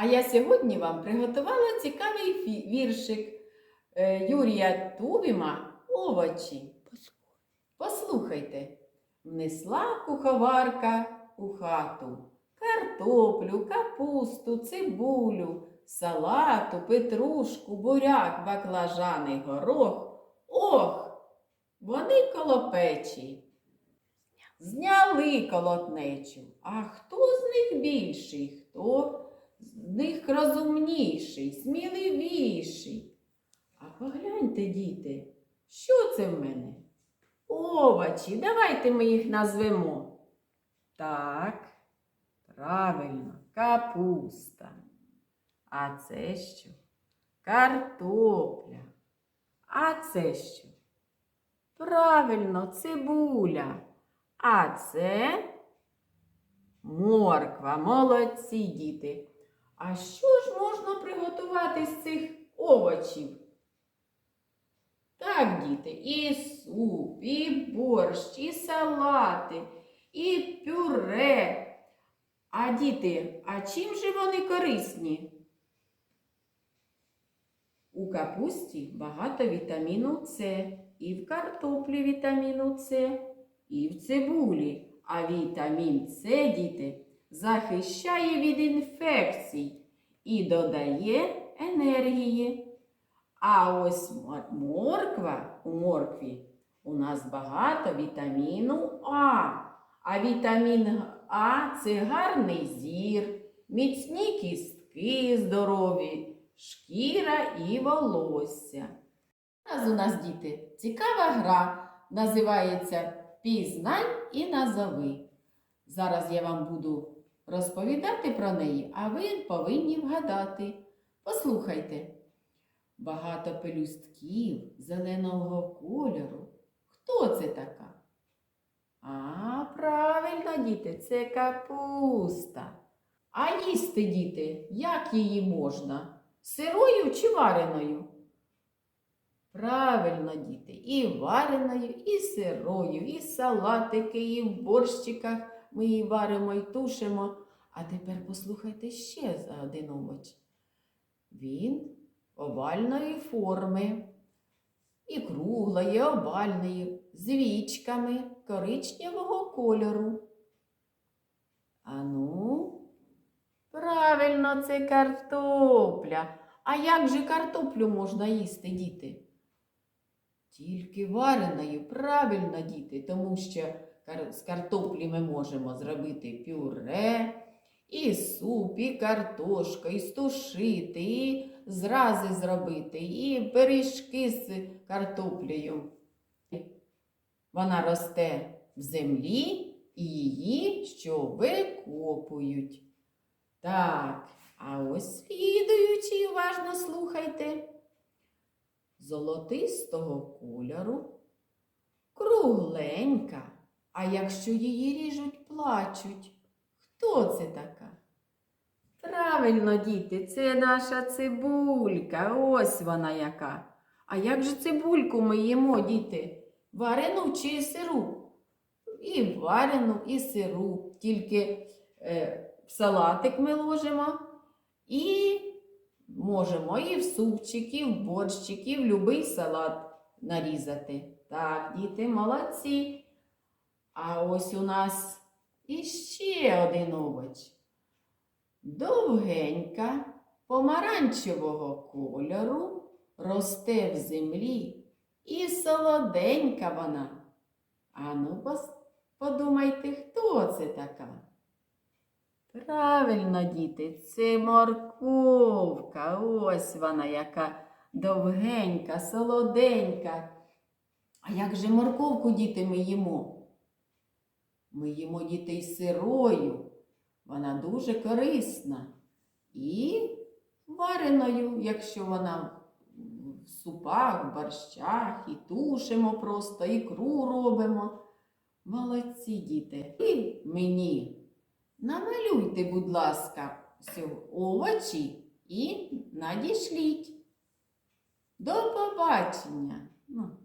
А я сьогодні вам приготувала цікавий віршик е, Юрія Тубіма Овочі. Послухайте, внесла куховарка у хату картоплю, капусту, цибулю, салату, петрушку, буряк, баклажани, горох. Ох, вони колопечі. Зняли колотнечу. А хто з них більший? Хто з них розумніший, сміливіший? А погляньте, діти, що це в мене? Овочі, давайте ми їх назвемо. Так, правильно, капуста. А це що? Картопля. А це що? Правильно, цибуля. А це морква. Молодці діти. А що ж можна приготувати з цих овочів? Так, діти, і суп, і борщ, і салати, і пюре. А діти, а чим же вони корисні? У капусті багато вітаміну С, і в картоплі вітаміну С, і в цибулі. А вітамін С, діти, захищає від інфекцій і додає енергії. А ось морква у моркві у нас багато вітаміну А. А вітамін А це гарний зір, міцні кістки здорові, шкіра і волосся. Зараз у нас, діти, цікава гра називається Пізнань і назови. Зараз я вам буду розповідати про неї, а ви повинні вгадати. Послухайте. Багато пелюстків зеленого кольору. Хто це така? А, правильно, діти, це капуста. А їсти, діти, як її можна? Сирою чи вареною? Правильно, діти, і вареною, і сирою, і салатики, і в борщиках ми її варимо і тушимо. А тепер послухайте ще за один овоч. Він овальної форми, і круглої, і овальної, з вічками коричневого кольору. Ану, правильно, це картопля. А як же картоплю можна їсти, діти? Тільки вареною, правильно, діти, тому що з картоплі ми можемо зробити пюре, і суп, і картошка, і стушити, і зрази зробити, і пиріжки з картоплею. Вона росте в землі і її що викопують. Так, а ось слідуючи, уважно слухайте. Золотистого кольору, кругленька, а якщо її ріжуть, плачуть. Хто це така? Правильно, діти, це наша цибулька. Ось вона яка. А як же цибульку ми їмо, діти? Варену чи сиру? І варену, і сиру. Тільки е, в салатик ми ложимо і можемо і в супчик, і в борщик, і в любий салат нарізати. Так, діти, молодці. А ось у нас іще один овоч. Довгенька, помаранчевого кольору, росте в землі і солоденька вона. Ану, подумайте, хто це така? Правильно, діти, це морковка. Ось вона, яка довгенька, солоденька. А як же морковку, діти, ми їмо? Ми їмо дітей сирою. Вона дуже корисна. І вареною, якщо вона в супах, в борщах, і тушимо просто, ікру робимо. Молодці, діти. І мені намалюйте, будь ласка, овочі і надішліть. До побачення! Ну.